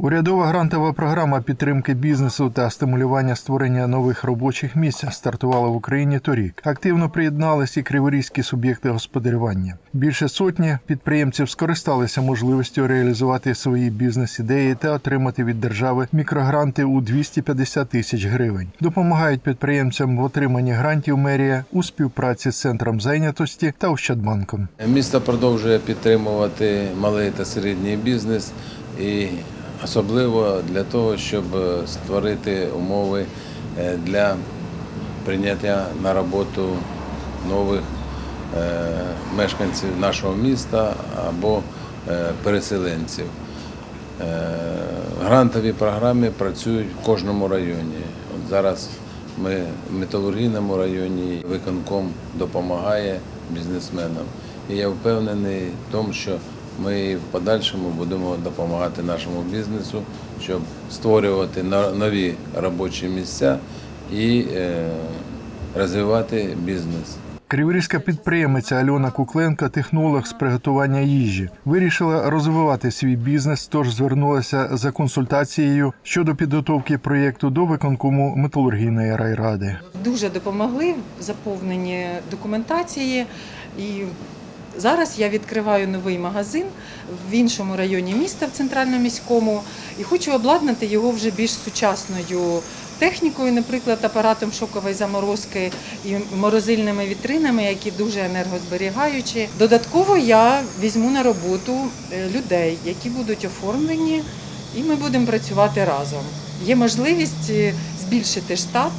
Урядова грантова програма підтримки бізнесу та стимулювання створення нових робочих місць стартувала в Україні торік. Активно приєднались і криворізькі суб'єкти господарювання. Більше сотні підприємців скористалися можливістю реалізувати свої бізнес-ідеї та отримати від держави мікрогранти у 250 тисяч гривень. Допомагають підприємцям в отриманні грантів мерія у співпраці з центром зайнятості та Ощадбанком. Місто продовжує підтримувати малий та середній бізнес і особливо для того, щоб створити умови е, для прийняття на роботу нових е, мешканців нашого міста або е, переселенців. Е, Грантові програми працюють в кожному районі. От зараз ми в металургійному районі виконком допомагає бізнесменам. І я впевнений в тому, що ми в подальшому будемо допомагати нашому бізнесу, щоб створювати но- нові робочі місця і е, розвивати бізнес. Криворізька підприємиця Альона Кукленко, технолог з приготування їжі, вирішила розвивати свій бізнес, тож звернулася за консультацією щодо підготовки проєкту до виконкому металургійної райради. дуже допомогли в заповненні документації. І зараз я відкриваю новий магазин в іншому районі міста, в центральному міському, і хочу обладнати його вже більш сучасною технікою, наприклад, апаратом шокової заморозки і морозильними вітринами, які дуже енергозберігаючі. Додатково я візьму на роботу е, людей, які будуть оформлені, і ми будемо працювати разом. Є можливість е, збільшити штат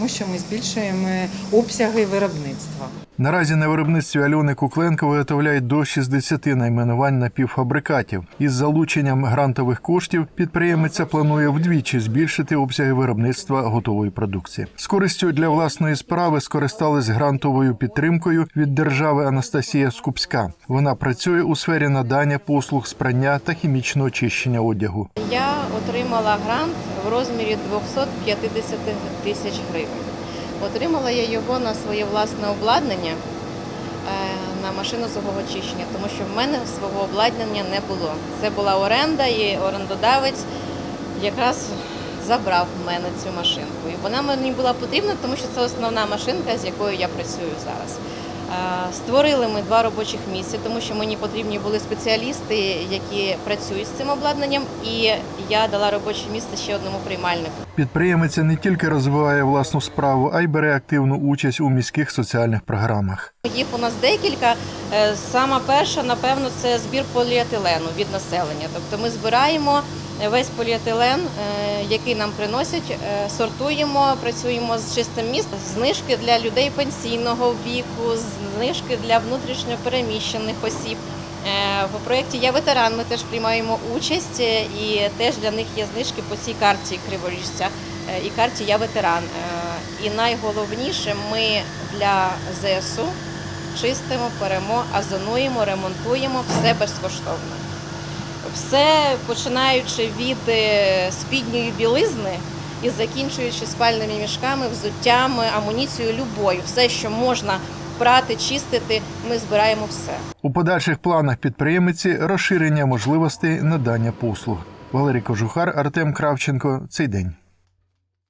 тому що ми збільшуємо обсяги виробництва. Наразі на виробництві Альони Кукленко виготовляють до 60 найменувань напівфабрикатів. Із залученням грантових коштів підприємиця планує вдвічі збільшити обсяги виробництва готової продукції. З користю для власної справи скористались грантовою підтримкою від держави Анастасія Скупська. Вона працює у сфері надання послуг з прання та хімічного очищення одягу. Я отримала грант в розмірі 250 тисяч гривень. Отримала я його на своє власне обладнання е, на машину сухого очищення, тому що в мене свого обладнання не було. Це була оренда, і орендодавець якраз забрав в мене цю машинку. І вона мені була потрібна, тому що це основна машинка, з якою я працюю зараз. Е, Створили ми два робочих місця, тому що мені потрібні були спеціалісти, які працюють з цим обладнанням, і я дала робоче місце ще одному приймальнику. Підприємиця не тільки розвиває власну справу, а й бере активну участь у міських соціальних програмах. Їх у нас декілька. Е, Сама перша, напевно, це збір поліетилену від населення. Тобто ми збираємо весь поліетилен, е, який нам приносять, е, сортуємо, працюємо з чистим містом, знижки для людей пенсійного віку, знижки для внутрішньо переміщених осіб. Е, В проєкті Я ветеран. Ми теж приймаємо участь, е, і теж для них є знижки по цій карті Криворіжця е, і карті Я ветеран. Е, І найголовніше, ми для ЗСУ чистимо, перемо, озонуємо, ремонтуємо все безкоштовно. Все починаючи від е, спідньої білизни і закінчуючи спальними мішками, взуттями, амуніцією любою, все, що можна прати, чистити, ми збираємо все. У подальших планах підприємиці розширення можливостей надання послуг. Валерій Кожухар, Артем Кравченко. Цей день.